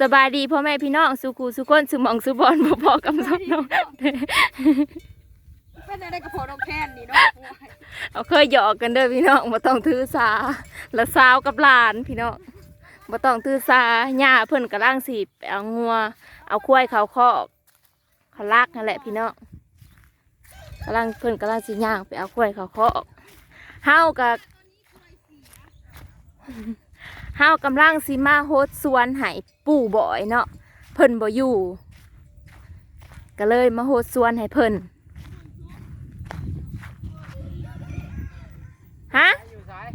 สบายดีพ่อแม่พี่น้องสุขูสุคนสุหมองสุบอนพ่อพ่อกับน้องน้องเป็นอะไรกับพอน้องแคนนี่เนาะเอาเคยหยอกกันเด้อพี่น้องบ่ต้องถือสาและสาวกับหลานพี่น้องบ่ต้องถือสาหญ้าเพิ่นกำลังสิไปเอางัว เอาควายเขาคอกเขาลักนั่นแหละพี่น้องกำลังเพิ่นกำลังสิย่างไปเอาควายเขาคอกเฮากับ เฮากำลังสิมาโฮดสวนให้ปู่บ่อยเนาะเพิ่นบ่อยู่ ก็เลยมาโฮดสวนให้เพิ่นฮะอยู่สาย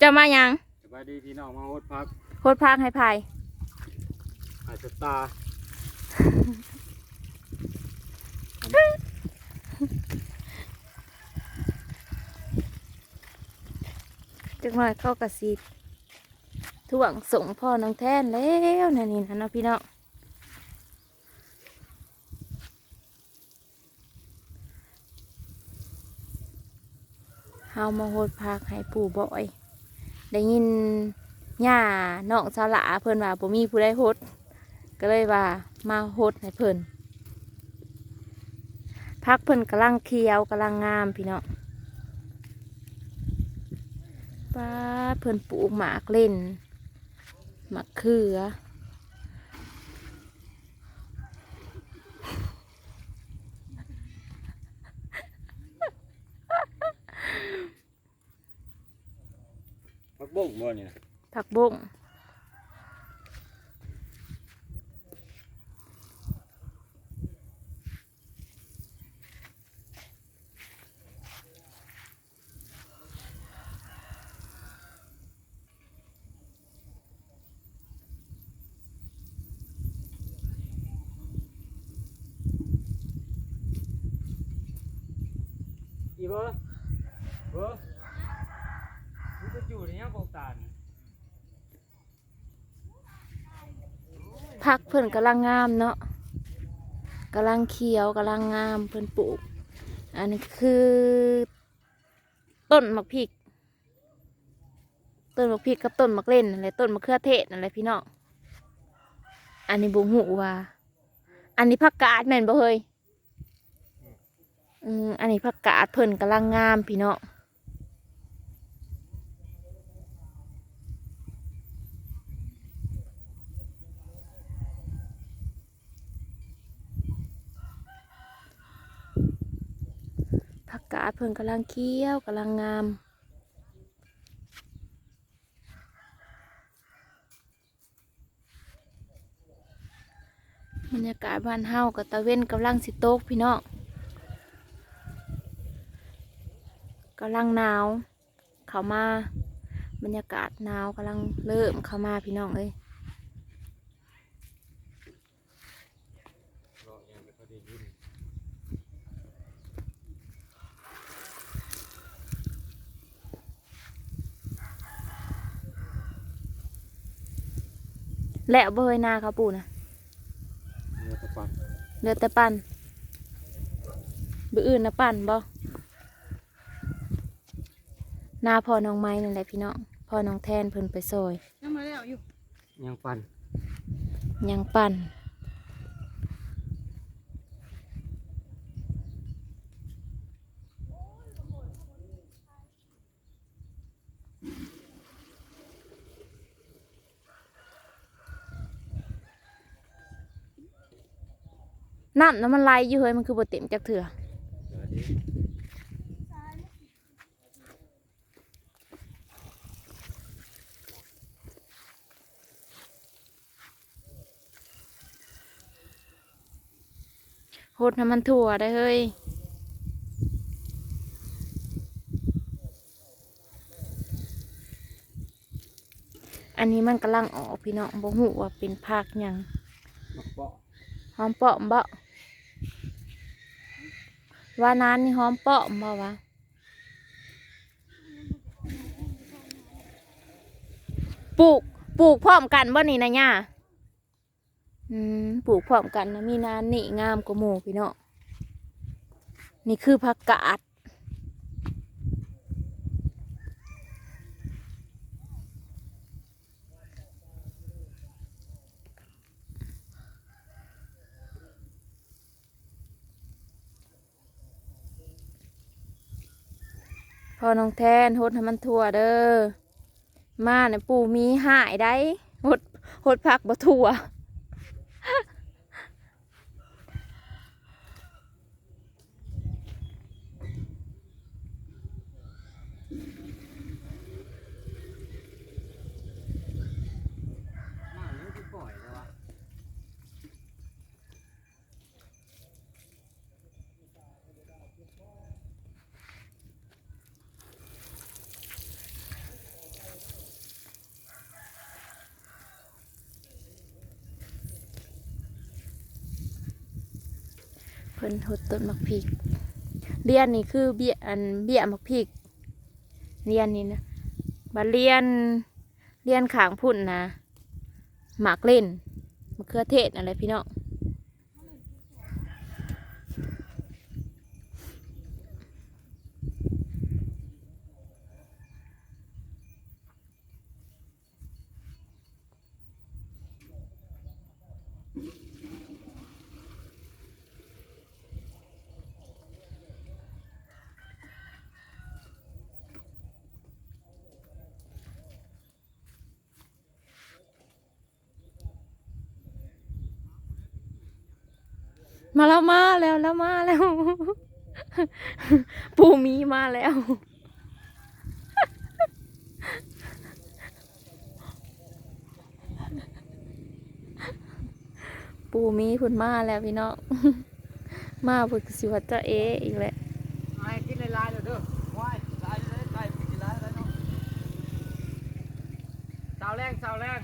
จะมายังสบายดีพี่น้องมาโฮดพักโฮดพักให้ภายอาจจะตา จักหน่อยเข้ากระสีถ่วงส่งพ่อน้องแท่นแล้วนั่นนี่นะเนาะพี่น้องเฮามาโฮดพักให้ปู่บ่อย ได้ยินย่าน้องสาวหลาเพิ่นว่าบ่มีผู้ใดโฮดก็เลยว่ามาโฮดให้เพิ่นพักเพิ่นกำลังเคี้ยวกำลังงามพี่น้อง ป้าดเพิ่นปลูกหมากเล่นหมากเขือพักบุ้งบ่นี่นะผักบุ้ง อเบอมันจะอยู่ในยังโบกตาลผักเพิ่นกำลังงามเนาะกำลังเขียวกำลังงามเพิ่นปลูก อันนี้คือ ต้นมะพริก ต้นมะพริกกับต้นมะเล่นนั่นแหละต้นมะเขือเทศนั่นแหละพี่น้องอันนี้บุงหูว่า อันนี้ผักกาดแม่นบ่เฮย อืมอันนี้ผักกาดเพิ่นกำลังงามพี่เน้องผักกาดเพิ่นกำลังเคี้ยวกำลังงามบรรยากาศบ้านเฮากับตะเว้นกำลังสิตกพี่น้อง กำลังหนาวเข้ามา บรรยากาศหนาวกำลังเริ่มเข้ามาพี่น้องเอ้ยรอยังไม่ค่อยได้ยินแล้วเบยนาเขาปูนะเนื้อตะปันเหลือแต่ปั่นบืออื่นนะปั่นบ่ นาพ่อน้องไม้นั่นแหละพี่น้องพ่อน้องแทนเพิ่นไปซอยยังมาแล้วอยู่ยังปันยังปั่นน้ำน้ำมันไหลอยู่เฮ้ยมันคือบ่เต็มจากเถื่อ เดี๋ยวดิ โหดให้มันถั่วได้เฮ้ยอันนี้มันกำลังออกพี่น้องบ่หูว่าเป็นภาคหยังมักเปาะหอมเปาะบ่ว่านั้นนี่หอมเปาะบ่วะปลูกปลูกพร้อมกันบ่นี่นะย่า ปลูกพร้อมกันนะมีนานนี่งามกว่าหมูพี่เนาะนี่คือผักกาดพอน้องแทนหดให้มันทั่วเด้อมาเนี่ยปู่มีหายได้หดหดผักบะทั่ว พิ่นหดต้นมักพริกเรียนนี่คือเบี้ยอันเบี้ยมักพริกเรียนนี่นะบัดเรียนเรียนขางพุ่นนะหมากเล่นมะเขือเทศอะไรพี่น้อง มาแล้วมาแล้วแล้วมาแล้ว ปูมีมาแล้ว ปูมีพุ่นมาแล้วพี่น้องมาเพิ่นก็สิว่าจะเออีกแหละไอ้กินลายๆเลยเด้อว้ายลายเลยลายกินลายแล้วเนาะสาวแรงสาวแรง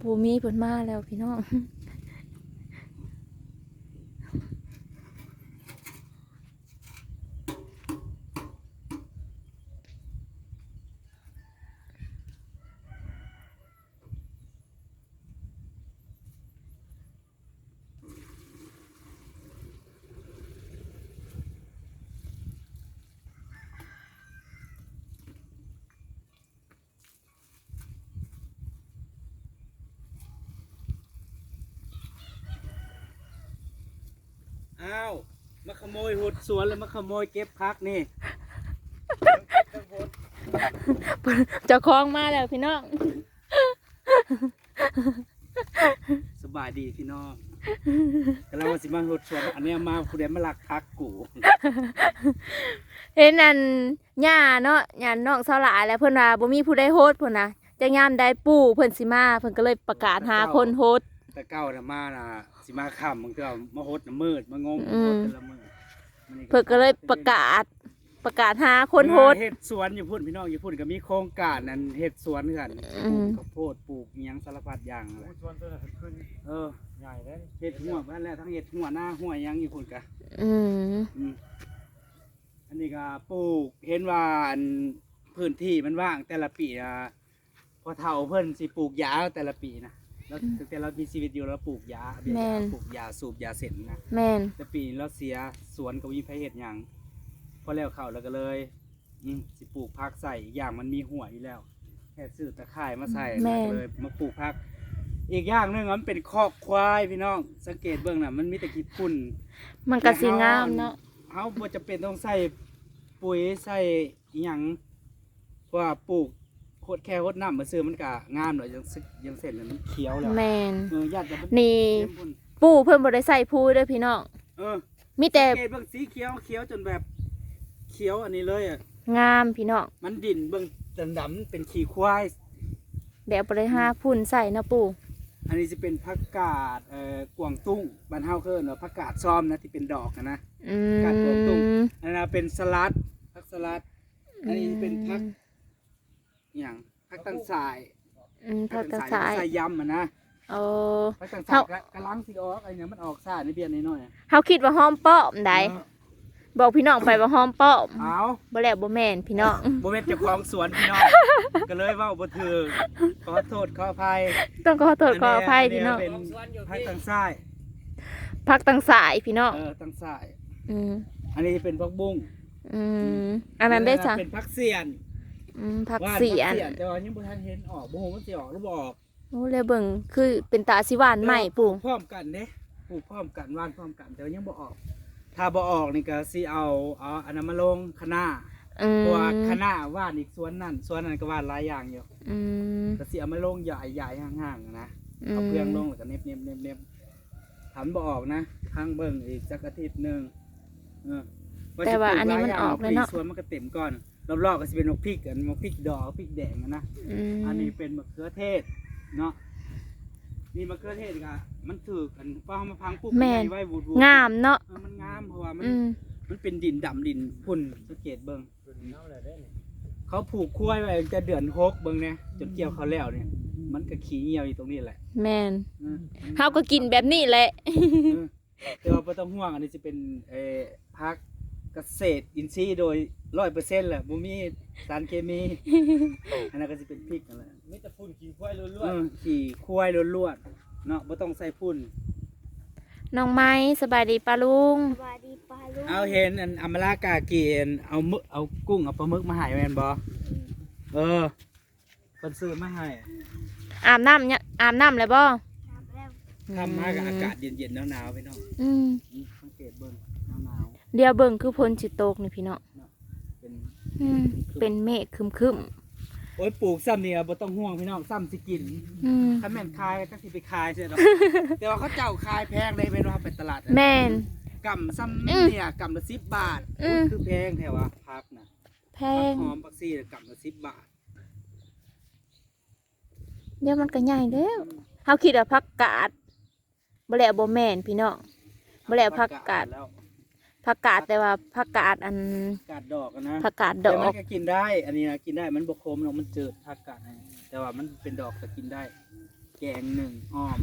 ปูมีเพิ่นมาแล้วพี่น้อง อ้าวมาขโมยหุดสวนแล้วมาขโมยเก็บพักนี่เจ้าของมาแล้วพี่น้อง สบายดีพี่น้องกำลังว่าสิมาหุดสวนอันเนี้ยมาผู้ใดมาลักพักกูเห็นอันหญ้าเนาะหญ้าน้องสาวหลายแล้วเพิ่นว่าบ่มีผู้ใดโฮสต์เพิ่นน่ะจะยามได้ปู่เพิ่นสิมาเพิ่นก็เลยประกาศหาคนโฮสต์แต่เก้าน่ะมาน่ะ สิมาค่ำมึงก็มาหดน่ะมืดมางงอืม หดแต่ละมืดมื้อนี้เพิ่นก็เลยประกาศประกาศหาคนโฮสต์เฮ็ดสวนอยู่พุ่นพี่น้องอยู่พุ่นก็มีโครงการนั้นเฮ็ดสวนกันปอืลูกมข้าวโพดปลูกอิหยังสารพัดอย่างเลยชวนตัวนั้นขึ้นเออใหญ่เลยเฮ็ดหัวบ้านแล้วทั้งเฮ็ดหัวหน้าหัวหยังอยู่พุ่นกะ อืมอืมอันนี้ก็ปลูกเห็นว่าอันพื้นที่มันว่างแต่ละปีอะพอเฒ่าเพิ่นสิปลูกยาแต่ละปีนะ แล้วตั้งแต่เรามีชีวิตอยู่เราปลูกยาเบี้ยยาปลูกยาสูบยาเสร็จนะแม่นแต่ปีนี้เราเสียสวนก็บ่มีไผเฮ็ดหยังพอแล้วเข้าแล้วก็เลยอืมสิปลูกผักใส่อีกอย่างมันมีหัวอยู่แล้วแค่ซื้อตะไคร้มาใส่แล้วก็เลยมาปลูกผัก อีกอย่างหนึงอะมันเป็นคอกควายพี่น้องสังเกตเบื้องน่ะมันมีแต่ขี้ฝุ่น มันก็สิงามเนาะเฮาบ่จะเป็นต้องใส่ปุ๋ยใส่อิหยังเพราะว่าปลูก โคตรแค่โคตรน้ำมาซื้อมันก็งามเลยยังสึกยังเสร็จแล้วมันเขียวแล้วแม่นเออญาติจะมันนี่เต็มพุ่นปู่เพิ่นบ่ได้ใส่พูเด้อพี่น้องเออมีแต่สังเกตเบื้องสีเขียวเขียวจนแบบเขียวอันนี้เลยอะงามพี่น้องมันดินเบื้องดำๆเป็นขี้ควาย แบบบ่ได้หาพุ่นใส่นะปู่อันนี้จะเป็นผักกาดเอ่อกวางตุ้งบ้านเฮาเคิ้นว่าผักกาดซ้อมนะที่เป็นดอกอะนะ อืกัดหัวตุ่มมอันนั้นเป็นสลัดผักสลัด อันนี้เป็นผัก อหย่างผักตังสายอืมผักกระผัสายใส่ยำอะนะโอ้ผักตังเฮาสายกระลังสิออกไอ้เนี่ยมันออกซ่าในเบียนนิดหน่อยอะเฮาคิดว่าหอมป้อมได้บอกพี่น้องไปว่าหอมป้อมเอาบ่แล้วบ่แม่นพี่น้องโมเมนต์เจ้าของสวนพี่น้อง ก็เลยเว่าบ่ถือขอโทษขออภัยต้องขอโทษขออภัยพี่น้องเป็นผักตังสายพักตังสายพี่น้องเออตังสาย อืมอันนี้เป็นผักบุ้งอืมอันนั้นได้จ้ะเป็นผักเสียน อืมผักว่าเสียนผัแต่ว่ายังบ่ทันเห็นออกบ่ฮู้มันสิออกหรือบ่ออกโอ้เลยเบิ่งคือเป็นตาสิหวานใหม่ปู่พร้อมกันเด้ปลูกพร้อมกันหว่านพร้อมกัน แต่ว่ายังบ่ออก ถ้าบ่ออกนี่ก็สิเอาเอาอันนั้นมาลงคณะอืมเพราะว่าคณะว่านอีกสวนนั่นสวนนั้นก็ว่านหลายอย่างอยู่อืมก็สิเอามาลงใหญ่ๆห่างๆนะอืเอามเครื่องลงแล้วก็เน็บเน็บเน็บเน็บทำบ่ออกนะข้างเบิ่งอีกสักอาทิตย์หนึงเออแต่ว่าอันนี้มันออกเลยเนาะสวนมันก็เต็มก่อน รอบๆก็สิเป็นมะพริกกันมะพริกดอกพริกแดงอะนะอืมอันนี้เป็นมะเขือเทศเนาะนี่มะเขือเทศก็มันถือกันฟ้ามาพังปุ๊บแม่นไว้วูดๆงามเนาะเออมันงามเพราะว่ามันอืมมันเป็นดินดำดินพุ่นสังเกตเบิ่งเขาผูกคุ้ยไว้ตั้งแต่เดือนหกเบิ่งเนี่ยจนเกี่ยวเขาวแล้วเนี่ย มันก็ขี้เหี่ยวอยู่ตรงนี้แหละแม่นอืม เฮาก็กินแบบนี้แหละ เออแต่ว่าบ่ต้องห่วงอันนี้จะเป็นเอ่อพัก เกษตรอินทรีย์โดยร้อยเปอร์เซ็นต์แหละบ่มีสารเคมี อันนั้นก็จะเป็นพริกนั่นแหละมีแต่ฝุ่นกินควายล้เอวนอขี่ควายล้วนๆเนาะบ่ต้องใส่พุ่น น้องไม้สบายดีปะลุง สวัสดีปลาลูกเอาเห็นอันอมรากากีอันเอามึเอากุ้งเอาปลาหมึกมาให้แม่นบ่เออเพิ่นซื้อมาให้อาบน้ำเนี่ยอาบน้ำเลยบ่ครับแล้วทำมากับอากาศเย็นๆหนาวๆไปเนาะอืมอืมสังเกตเบิ่งหนาว เดี๋ยวเบิ่งคือพลสิตกนี่พี่เนาะๆเป็นอืมเป็นเมฆครึมโอ้ยปลูกซ้ำนี่บ่ต้องห่วงพี่น้องซ้ำสิกินๆอืมถ้าแม่นขายก็สิไปขายใช่ดอกแต่ว่าเขาเจ้าขายแพงเลยเป็นว่าไปตลาดแม่น กำซ้ำอืมเนี่ยกำละ10บาทอืมโอ้ยคือแพงแท้ว่าพักน่ะแพผักงหอมผักซี่น่ะกำละ10บาทเดี๋ยวมันก็ใหญ่แล้วเฮาคิดว่าผักกาดบ่แล้วบ่แม่นพี่น้องบ่แล้วผักกาด แล้ว ผักกาดแต่ว่าผักกาดอันกาดดอกอะนะผักกาดดแต่อมันกก็กินได้ อันนี้นะกินได้มันบกคมหรอกมันจืดผักกาดนะแต่ว่ามันเป็นดอกก็กินได้ แกงหนึ่งอ้อม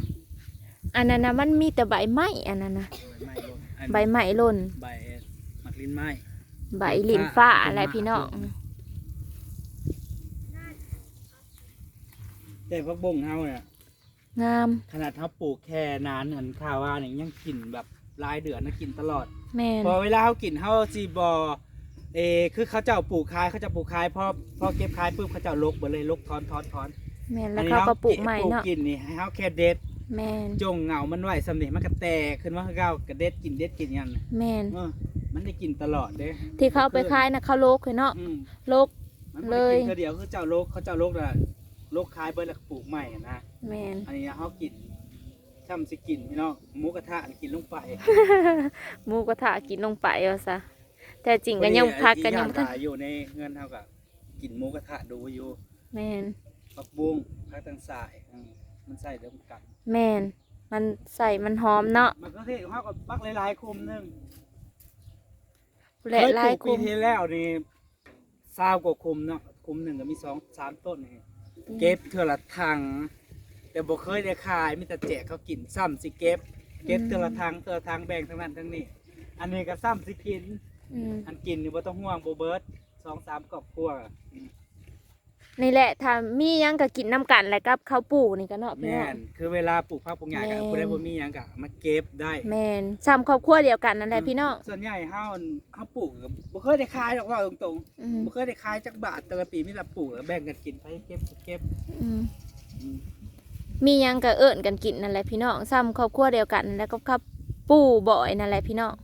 อันนั้นนะมันมีแต่ใบไม้อันนั้นนะใบไม้ลงอันใบไม้หล่น ใบมักลิ้นไม้ ใบลิ้นฟ้าอะไรพี่น้องแต่พักบงเฮาเนี่ยงาม ขนาดเขาปลูกแค่นานเหมือนข้าวว่าเนี่ยยังกินแบบรายเดือนนะกินตลอด แม่น พอเวลาเขากินเขาจีบอเออคือเขาเจ้าปลูกคายเขาจะปลูกคายพอพอเก็บคายปุ๊บเขาเจ้าลกไปเลยลกทอนทอนทอนแม่นแล้วเขาก็ปลูกใหม่เนาะปลูกกินนี่ให้เขาแค่เด็ดแม่นจงเหงามันไหวสำเร็จมันก็แตกขึ้นมาคือเก้ากระเด็ดกินเด็ดกินยันแม่นเออมันได้กินตลอดเด้ที่เขาเอาไปขายนะเขาโลกเลยเนาะอืมโลก มันบ่เลได้ยกินคือเดียวคือเจ้าโลกเขาเจ้าโลกน่ะโลกคายเบิ้ลแล้วก็ปลูกใหม่นะแม่นอันนี้เขากิน ช่ำสิกินพี่น้องหมูกระทะนี่กินลงไปหมูกระทะกินลงไปเอาซะแต่จริงก็ยังพักกันยังบ่ทันอีอยู่ในเงินเท่ากับกินหมูกระทะดูอยู่แม่นปักบุ้งพักตังสายอืมมันใส่เดิมกันแม่นมันใส่มันหอมเนาะมันก็เทศของเขากับปักหลายๆคุมหนึงและหลายเคปคุปีมที่แล้วนี่ซาวกว่าคุมเนาะคุมหนึ่งก็มีสองสามต้นนี่เก็บเทื่อละถัง แต่บ่เคยได้ขายมีแต่แจกเขากินซ้ำสิเก็บ เก็บเทื่อละถังเทื่อละถังแบ่งทั้งนั้นทั้งนี้ อันนี้ก็ซ้ำสิกิน อืมอันกินนี่บ่ต้องห่วงบ่เบิดสองสามครอบครัวอืมนี่แหละถ้ามีหยังก็กินน้ำกันแล้วกับข้าวปูนี่ก็เนาะพี่แม่น้อง นคือเวลาปลูกผักปลูกหญ้าก็แม่นผู้ใดบ่มีหยังก็มาเก็บได้แม่นซ้ำครอบครัวเดียวกันนั่นแหละพี่น้องส่วนใหญ่เฮาเฮาปลูกก็บ่เคยได้ขายหรอกว่าตรงอืมๆบ่เคยได้ขายจักบาทแต่ละปีมีแต่ปลูกแล้วแบ่งกันกินไปเก็บเก็บอืมอืม มีหยังก็เอิ้นกันกินนั่นแหละพี่น้องซ้ำครอบครัวเดียวกันแล้วก็ข้าวปูบ่อยนั่นแหละพี่น้อง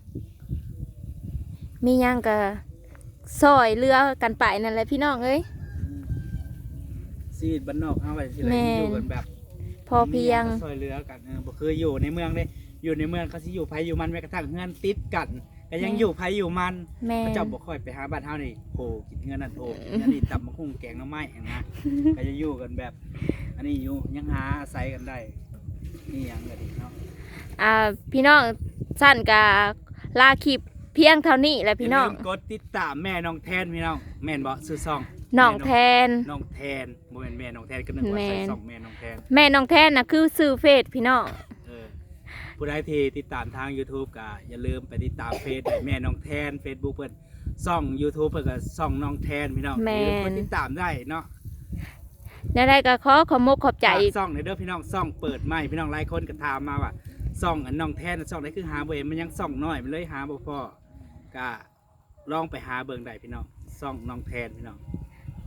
มีหยังก็ซอยเรือกันไปนั่นแหละพี่น้องเอ้ยอืมชีวิตบ้านนอกเฮาไปสิไรแม่นอยู่กันแบบพอเพียงมีหก็ซอยเรือกันเออบ่เคยอยู่ในเมืองเด้อยู่ในเมืองเขาสิอยู่ไผอยู่มันแม้กระทั่งเฮือนติดกัน ก็ยังแม่นอยู่ไผอยู่มันแม่เขานเจ้าบ่ค่อยไปหาบ้านเฮานี่โผกินเงินนั่นโผกินเงินนี่ตำมะฮุ่งแกงหน่อไม้อย่างนะก็จะอยู่กันแบบ อันนี้อยู่ยังหาอาศัยกันได้นี่หยังก็ดีเนาะอ่าพี่น้องสั้นกาลาคลิปเพียงเท่านี้แหละพี่น้องย่าลืมกดติดตามแม่น้องแทนพี่น้องแม่นบ่ซื้อซอง น้องแทน น้องแทนบ่แม่นแม่น้องแทนก็นึกว่าแม่ใส่นซองแม่น้องแทน แม่น้องแทนนะคือซื้อเฟซพี่น้องเออ ผู้ใดที่ติดตามทาง YouTube ก็อย่าลืมไปติดตามเฟซแม่น้องแทน Facebook เพิ่นซ่อง YouTube เพิ่นก็ซ่องน้องแทนพี่น้องแม่น อย่าลืมกดติดตามได้เนาะแล้วได้ก็ขอขอบมกขอบใจ ฝากซ่องในเด้อพี่น้องซ่องเปิดใหม่พี่น้องหลายคนก็ถามมาว่าซ่องอันน้องแทนซ่องไหนคือหาบ่เห็นมันยังซ่องน้อยมันเลยหาบ่พอก็ลองไปหาเบิ่งได้พี่น้องซ่องน้องแทนพี่น้อง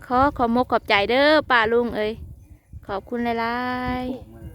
ขอขอบมกขอบใจเด้อป้าลุงเอ้ยขอบคุณหลายๆโป่ง